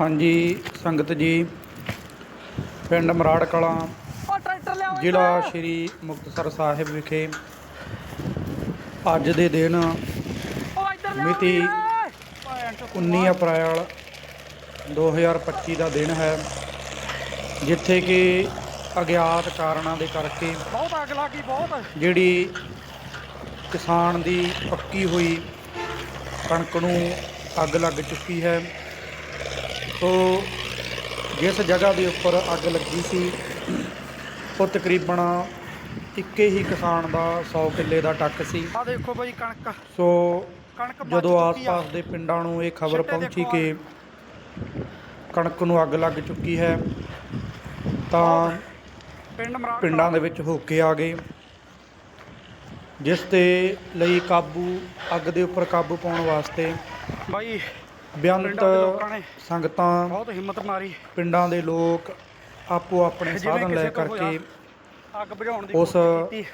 ਹਾਂਜੀ ਸੰਗਤ ਜੀ ਪਿੰਡ ਮਰਾੜ ਕਲਾਂ ਜ਼ਿਲ੍ਹਾ ਸ਼੍ਰੀ ਮੁਕਤਸਰ ਸਾਹਿਬ ਵਿਖੇ ਅੱਜ ਦੇ ਦਿਨ ਮਿਤੀ ਵੀਰੇ। 19 ਅਪ੍ਰੈਲ 2025 ਦਾ ਦਿਨ ਹੈ ਜਿੱਥੇ ਕਿ ਅਗਿਆਤ ਕਾਰਨਾਂ ਦੇ ਕਰਕੇ ਬਹੁਤ ਅੱਗ ਲੱਗੀ ਬਹੁਤ। ਜਿਹੜੀ ਕਿਸਾਨ ਦੀ ਪੱਕੀ ਹੋਈ ਕਣਕ ਨੂੰ ਅੱਗ ਲੱਗ ਚੁੱਕੀ ਹੈ। ਸੋ ਜਿਸ ਜਗ੍ਹਾ ਦੇ ਉੱਪਰ ਅੱਗ ਲੱਗੀ ਸੀ ਉਹ ਤਕਰੀਬਨ ਇੱਕੇ ਹੀ ਕਿਸਾਨ ਦਾ 100 ਕਿੱਲੇ ਦਾ ਟੱਕ ਸੀ। ਆ ਦੇਖੋ ਬਈ ਕਣਕ। ਸੋ ਕਣਕ ਜਦੋਂ। ਆਸ-ਪਾਸ ਦੇ ਪਿੰਡਾਂ ਨੂੰ ਇਹ ਖਬਰ ਪਹੁੰਚੀ ਕਿ ਕਣਕ ਨੂੰ ਅੱਗ ਲੱਗ ਚੁੱਕੀ ਹੈ ਤਾਂ ਪਿੰਡ ਮਰਾੜ ਪਿੰਡਾਂ ਦੇ ਵਿੱਚ ਹੋਕੇ ਆ ਗਏ। ਜਿਸ ਦੇ ਲਈ ਕਾਬੂ ਅੱਗ ਦੇ ਉੱਪਰ ਕਾਬੂ ਪਾਉਣ ਵਾਸਤੇ ਬਾਈ ਬੇਅੰਤ ਸੰਗਤਾਂ ਬਹੁਤ ਹਿੰਮਤ ਮਾਰੀ। ਪਿੰਡਾਂ ਦੇ ਲੋਕ ਆਪੋ ਆਪਣੇ ਸਾਧਨ ਲੈ ਕਰਕੇ ਅੱਗ ਬੁਝਾਉਣ ਦੀ ਉਸ ਗਈ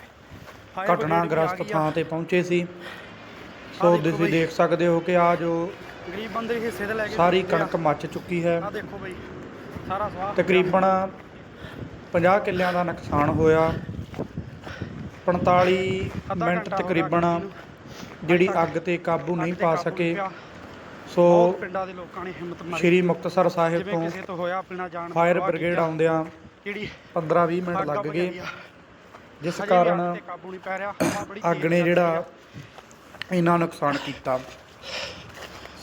ਆ। ਥਾਂ ਤੇ ਪਹੁੰਚੇ ਸੀ। ਸੋ ਤੁਸੀਂ। ਦੇਖ ਸਕਦੇ ਹੋ ਕਿ ਆ ਜੋ ਗਰੀਬ ਬੰਦੇ ਹਿੱਸੇ ਤੇ ਲੈ ਕੇ ਸਾਰੀ ਕਣਕ ਮੱਚ ਚੁੱਕੀ ਹੈ। ਆ ਦੇਖੋ ਬਈ ਸਾਰਾ ਸਵਾਹ ਤਕਰੀਬਨ 50 ਕਿੱਲਿਆਂ ਦਾ ਨੁਕਸਾਨ ਹੋਇਆ। 45 ਅੱਧਾ ਮਿੰਟ ਤਕਰੀਬਨ। ਜਿਹੜੀ ਅੱਗ ਤੇ ਕਾਬੂ ਨਹੀਂ ਪਾ ਸਕੇ। ਸੋ ਬਹੁਤ ਪਿੰਡਾਂ ਦੇ ਲੋਕਾਂ ਨੇ ਹਿੰਮਤ ਮਾਰੀ ਸ਼੍ਰੀ ਮੁਕਤਸਰ ਸਾਹਿਬ ਜਿਵੇਂ ਤੋਂ ਕਿਸੇ ਤੋਂ ਹੋਇਆ ਆਪਣਾ ਜਾਨ ਫਾਇਰ ਬਚਾਅ ਬ੍ਰਿਗੇਡ ਕੀਤਾ। ਆਉਂਦਿਆਂ ਜਿਹੜੀ 15-20 ਮਿੰਟ ਅੱਗ ਲੱਗ ਬੁਝਾਈ ਗਏ ਆ। ਜਿਸ ਹਜੇ ਵੀ ਕਾਰਨ ਤੇ ਕਾਬੂ ਨਹੀਂ ਪੈ ਰਿਹਾ ਹਵਾ ਬੜੀ ਅੱਗ ਤੇਜ਼ ਨੇ ਜਿਹੜਾ ਇੰਨਾ ਨੁਕਸਾਨ ਕੀਤਾ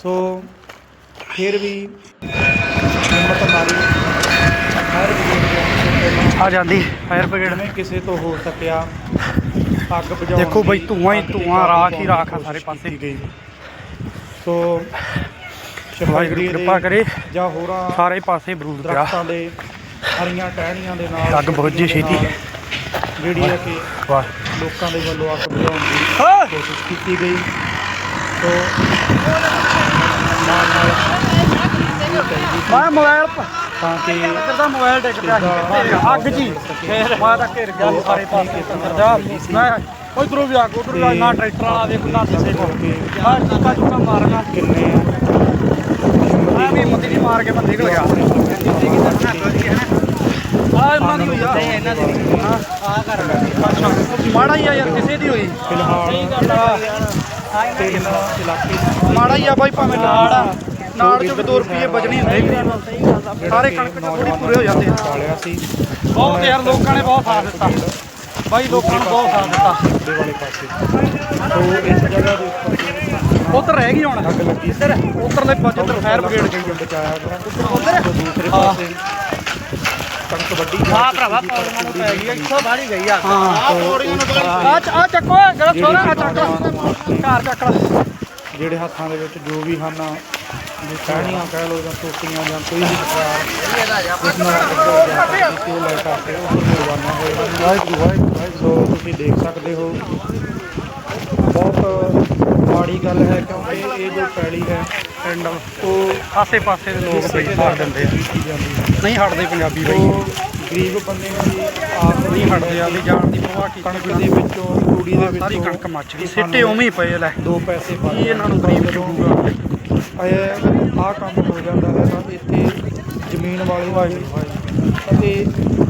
ਸੋ ਫਿਰ ਵੀ ਹਿੰਮਤ ਮਾਰੀ ਬ੍ਰਿਗੇਡ ਆਉਣ ਤੋਂ ਆ ਜਾਂਦੀ ਫਾਇਰ ਪਹਿਲਾਂ ਜਿਵੇਂ ਕਿਸੇ ਤੋਂ ਹੋ ਸਕਿਆ ਅੱਗ ਬੁਝਾਉਣ ਦੇਖੋ ਬਈ ਦੀ, ਧੂੰਆਂ ਹੀ ਅੱਗ ਤੇ ਧੂੰਆਂ, ਕਾਬੂ ਰਾਖ ਹੀ ਪਾਉਣ ਦੀ ਰਾਖ ਆ ਕੋਸ਼ਿਸ਼ ਸਾਰੇ ਪਾਸੇ। ਕੀਤੀ ਗਈ। ਸੋ ਵਾਹਿਗੁਰੂ ਕਿਰਪਾ ਕਰੇ। ਜਾਂ ਹੋਰਾਂ ਸਾਰੇ ਪਾਸੇ ਬਰੂਦ ਪਿਆ। ਦਰਖਤਾਂ ਦੇ ਹਰੀਆਂ ਟਹਿਣੀਆਂ ਦੇ ਨਾਲ ਅੱਗ ਬੁਝ ਜੇ ਛੇਤੀ। ਜਿਹੜੀ ਹੈ ਕਿ ਵਾਹ। ਲੋਕਾਂ ਦੇ ਵੱਲੋਂ ਅੱਗ ਬੁਝਾਉਣ ਦੀ। ਕੋਸ਼ਿਸ਼ ਕੀਤੀ ਗਈ। ਸੋ ਨਾਲ ਮੈਂ ਮੋਬਾਈਲ ਤਾਂ ਕਿ ਇੱਧਰ ਦਾ ਮੋਬਾਈਲ ਡਿੱਗ ਪਿਆ ਅੱਗ ਜੀ। ਫੇਰ ਮੈਂ ਤਾਂ ਘਿਰ ਗਿਆ ਸਾਰੇ ਪਾਸੇ ਅੰਦਰ ਜਾ। ਮੈਂ ਉਧਰੋਂ ਵੀ ਅੱਗ ਉਧਰੋਂ ਵੀ ਨਾ ਟਰੈਕਟਰ ਵਾਲਾ ਦੇਖ ਨਾ ਕਿਸੇ ਕੋਲ ਮੈਂ ਚੁੱਕਾ ਚੁੱਕਾ ਮਾਰਨਾ। ਕਿੰਨੇ ਮੈਂ ਵੀ ਹਿੰਮਤ ਨਹੀਂ ਮਾਰ ਕੇ ਬੰਦੇ ਨਿਕਲ ਗਿਆ। ਆ। ਇਹਨਾਂ ਦੀ ਹੋਈ ਆ। ਨਹੀਂ ਇਹਨਾਂ ਦੀ ਹਾਂ ਆ। ਕਰ ਅੱਛਾ ਮਾੜਾ ਹੀ ਆ ਯਾਰ ਕਿਸੇ ਦੀ ਹੋਈ। ਫਿਲਹਾਲ ਤੇ ਇਲਾਕੇ ਮਾੜਾ ਹੀ ਆ ਬਾਈ ਭਾਵੇਂ ਨਾੜ ਆ। ਨਾੜ ਚੋਂ ਵੀ 2 ਰੁਪਏ ਬਚਣੀ ਹੁੰਦੇ। ਸਾਰੇ ਕਣਕ ਚ ਥੋੜੀ ਪੂਰੇ ਹੋ ਜਾਂਦੇ ਆ। ਬਹੁਤ ਯਾਰ ਲੋਕਾਂ ਨੇ ਬਹੁਤ ਸਾਥ ਦਿੱਤਾ। ਬਾਈ ਲੋਕਾਂ ਨੇ ਬਹੁਤ ਸਾਥ ਦਿੱਤਾ। ਦੇ ਵਾਲੇ ਪਾਸੇ ਸੋ ਇਸ ਜਗ੍ਹਾ ਦੇ ਉੱਪਰ ਉੱਧਰ ਰਹਿ ਗਈ ਹੁਣ। ਅੱਗ ਲੱਗੀ ਇੱਧਰ ਉੱਧਰਲੇ ਪਾਸੇ ਉੱਧਰ ਫਾਇਰ ਬ੍ਰਿਗੇਡ ਗਈ ਆ। ਬਚਾਇਆ ਉੱਧਰ। ਤੇ ਦੂਸਰੇ ਪਾਸੇ ਕਣਕ ਵੱਡੀ ਆ ਭਰਾਵਾ ਪੌੜੀਆਂ ਨੂੰ ਪੈ ਗਈ ਇੱਥੋਂ ਬਾੜੀ ਗਈ ਆ। ਹਾਂ। ਆ ਚੱਕੋ ਗਲਤ ਛੋਰਾ ਆ ਚੱਕ ਘਰ ਚੱਕ ਲੈ। ਜਿਹੜੇ ਹੱਥਾਂ ਦੇ ਵਿੱਚ ਜੋ ਵੀ ਹਨ ਟਹਿਣੀਆਂ ਕਹਿ ਲਓ ਜਾਂ ਟੋਪੀਆਂ ਜਾਂ ਕੋਈ ਵੀ ਹਥਿਆਰ ਇਸ ਨਾਲ ਸਕਦੀ ਉਹ ਲੈ ਕਰਕੇ ਉਹ ਰਵਾਨਾ ਹੋਏ ਹਨ। ਵਾਹਿਗੁਰੂ ਵਾਹਿਗੁਰੂ ਸੋ ਤੁਸੀਂ ਦੇਖ ਸਕਦੇ ਹੋ ਬਹੁਤ ਮਾੜੀ ਗੱਲ ਹੈ ਕਿਉਂਕਿ ਇਹ ਜੋ ਪੈਲੀ ਹੈ ਪਿੰਡ ਉਹ ਆਸੇ ਪਾਸੇ ਦੇ ਲੋਕ ਬਈ ਨਾਲ ਦਿੰਦੇ ਆ ਹੈ ਨਹੀਂ ਹਟਦੇ ਪੰਜਾਬੀ ਬਈ ਗਰੀਬ ਬੰਦੇ ਨੂੰ ਆਪ ਨਹੀਂ ਹਟਦੇ ਆ ਵੀ ਜਾਣ ਦੀ ਪਰਵਾਹ ਕੀਤੀ ਕਣਕ ਦੇ ਵਿੱਚੋਂ ਤੂੜੀ ਦੇ ਵਿੱਚੋਂ ਸਾਰੀ ਕਣਕ ਮੱਚ ਗਈ ਸਿੱਟੇ ਉਵੇਂ ਹੀ ਪਏ ਲੈ ਦੋ ਪੈਸੇ ਪਾ ਕੀ ਇਹਨਾਂ ਨੂੰ ਗਰੀਬ ਚੁਗੂਗਾ ਇਹ ਆਹ ਕੰਮ ਹੋ ਜਾਂਦਾ ਹੈ ਤਾਂ ਇੱਥੇ ਜ਼ਮੀਨ ਵਾਲੇ ਅਤੇ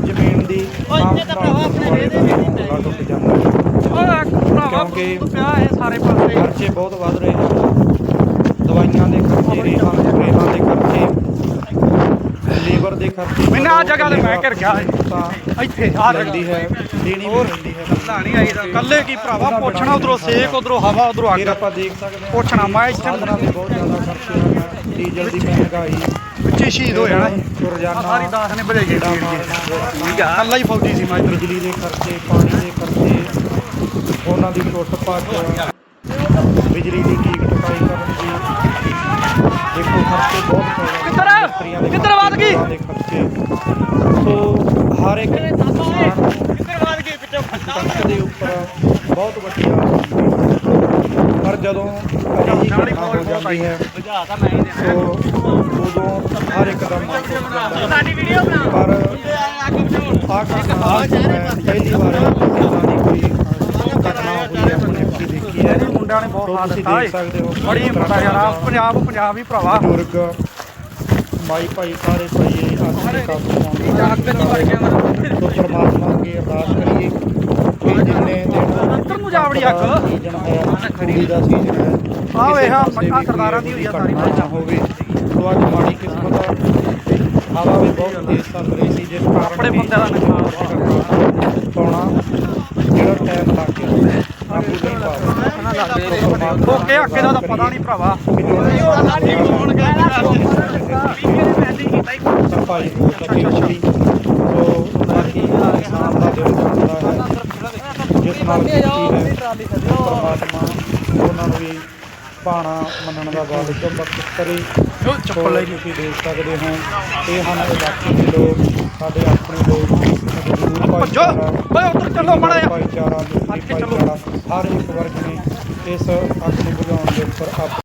ਜ਼ਮੀਨ ਦੀ ਹੌਸਲਾ ਟੁੱਟ ਜਾਂਦਾ ਹੈ। ਕਿਉਂਕਿ ਤੂੰ ਪਿਆ ਇਹ ਸਾਰੇ ਪਾਸੇ। ਖਰਚੇ ਬਹੁਤ ਵੱਧ ਰਹੇ ਹਨ। ਦਵਾਈਆਂ ਦੇ ਖਰਚੇ ਰੇਹਾਂ ਰੇਹਾਂ ਦੇ ਖਰਚੇ ਲੇਬਰ ਦੇ ਖਰਚੇ ਮੈਨੂੰ ਆਹ ਜਗ੍ਹਾ ਤੇ ਮੈਂ ਘਿਰ ਗਿਆ ਤਾਂ ਇੱਥੇ ਆ ਲੱਗਦੀ ਹੈ ਦੇਣੀ ਵੀ ਪੈਂਦੀ ਹੈ। ਪਤਾ ਨਹੀਂ ਆਈਦਾ ਕੱਲੇ ਕੀ ਭਰਾਵਾ ਪੁੱਛਣਾ ਉਧਰੋਂ ਸੇਕ ਉਧਰੋਂ ਹਵਾ ਉਧਰੋਂ ਫਿਰ ਅੱਗ ਆਪਾਂ ਦੇਖ ਸਕਦੇ ਹਾਂ। ਪੁੱਛਣਾ ਮੈਂ ਇੱਥੇ ਸਾਧਨਾਂ ਦੇ ਬਹੁਤ ਜ਼ਿਆਦਾ ਖਰਚੇ ਹਨ ਡੀਜ਼ਲ ਦੀ ਮਹਿੰਗਾਈ। ਵਿੱਚੇ ਸ਼ਹੀਦ ਹੋ ਜਾਣਾ। ਸੋ ਰੋਜ਼ਾਨਾ ਆਹ ਸਾਰੀ ਦਾਸ ਨੇ ਭਜਾਈ ਜਿਹੜਾ ਗਈ ਮਾਰਨਾ। ਠੀਕ ਆ। ਕੱਲਾ ਹੀ ਫੌਜੀ ਸੀ ਮੈਂ ਇੱਧਰ। ਬਿਜਲੀ ਦੇ ਖਰਚੇ ਪਾਣੀ ਦੇ ਖਰਚੇ ਉਹਨਾਂ ਦੀ ਟੁੱਟ ਬਿਜਲੀ ਦੀ ਠੀਕ ਟਕਾਈ ਕਰਨ ਦੀ। ਪਰ ਜਦੋਂ ਅਜਿਹੀ ਘਟਨਾ ਹੋ ਜਾਂਦੀ ਹੈ ਬੁਝਾ ਤਾਂ ਮੈਂ ਹੀ ਦੇਣਾ ਸੋ ਉਦੋਂ ਹਰ ਇੱਕ ਦਾ ਮਨ ਸਾਡੀ ਵੀਡੀਓ ਬਣਾ ਪਰ ਆਹ ਘਟਨਾ ਪਹਿਲੀ ਵਾਰ ਇਦਾਂ ਦੀ ਕੋਈ ਘਟਨਾ ਹੋਈ ਹੈ ਆਪਣੇ ਅੱਖੀਂ ਦੇਖੀ ਹੈ। ਮੁੰਡਿਆਂ ਨੇ ਬਹੁਤ ਦਿੱਤਾ ਦੇਖ ਸਕਦੇ ਹੋ ਬੜੀ ਹਿੰਮਤ ਆ ਯਾਰ ਪੰਜਾਬ ਪੰਜਾਬ ਹੀ ਭਰਾਵਾ। ਬਜ਼ੁਰਗ ਮਾਈ ਭਾਈ ਸਾਰੇ ਭਾਈ ਆਪਣੇ ਕਾਬੂ ਅੱਗ ਤੇ ਵੜ ਗਿਆ ਮੇਰਾ। ਪਰਮਾਤਮਾ ਅੱਗੇ ਅਰਦਾਸ ਕਰੀਏ। ਜਿੰਨੇ ਦਿਨ ਅੰਦਰ ਨੂੰ ਜਾ ਵੜੀ ਅੱਗ। ਸੀਜ਼ਨ ਹੈ ਖੜੀ ਦਾ ਸੀਜ਼ਨ ਹੈ ਆਹ ਵੇਖ, ਆਹ ਕਿਸੇ ਪਾਸੇ ਵੀ ਸਰਦਾਰਾਂ ਦੀ ਹੋਈ ਆ ਸਾਰੀ ਨਾ ਹੋਵੇ ਸੋ ਅੱਜ ਮਾੜੀ ਕਿਸਮਤ ਆ ਹਵਾ ਵੀ ਬਹੁਤ ਤੇਜ਼ ਚੱਲ ਰਹੀ ਸੀ ਜਿਸ ਕਾਰਨ ਆਪਣੇ ਵੀ ਬੰਦੇ ਦਾ ਨੁਕਸਾਨ ਪਾਉਣਾ ਜਿਹੜਾ ਟਾਈਮ ਲੱਗ ਗਿਆ ਕਾਬੂ ਨਹੀਂ ਪਾਇਆ ਓਕੇ ਹੱਕੇ ਦਾ ਪਤਾ ਨਹੀਂ ਭਰਾਵਾ। ਭਾਈ ਹੋ ਸਕੇ ਸੀ ਸੋ ਬਾਕੀ ਇਨਸਾਨ ਦਾ ਦਿਲ ਕਰਦਾ ਹੈ ਜਿਸ ਨਾਲ ਕੀਤੀ ਹੈ। ਪਰਮਾਤਮਾ ਉਹਨਾਂ ਨੂੰ ਵੀ ਪਾਣਾ ਮੰਨਣ ਦਾ ਵਾਲਿਕ ਬਖਸ਼ ਕਰੇ ਚੱਪਲ ਲਈ ਤੁਸੀਂ ਦੇਖ ਸਕਦੇ ਹੋ। ਇਹ ਹਨ ਇਲਾਕੇ ਦੇ ਲੋਕ ਸਾਡੇ ਆਪਣੇ ਲੋਕ ਮਜ਼ਦੂਰ ਭਾਈਚਾਰਾ ਓਏ ਉੱਧਰ ਚੱਲੋ ਮਾੜਾ। ਭਾਈਚਾਰਾ ਹਰ ਇੱਕ ਵਰਗ ਨੇ ਇਸ ਅੱਗ ਨੂੰ ਬੁਝਾਉਣ ਦੇ ਉੱਪਰ ਆਪ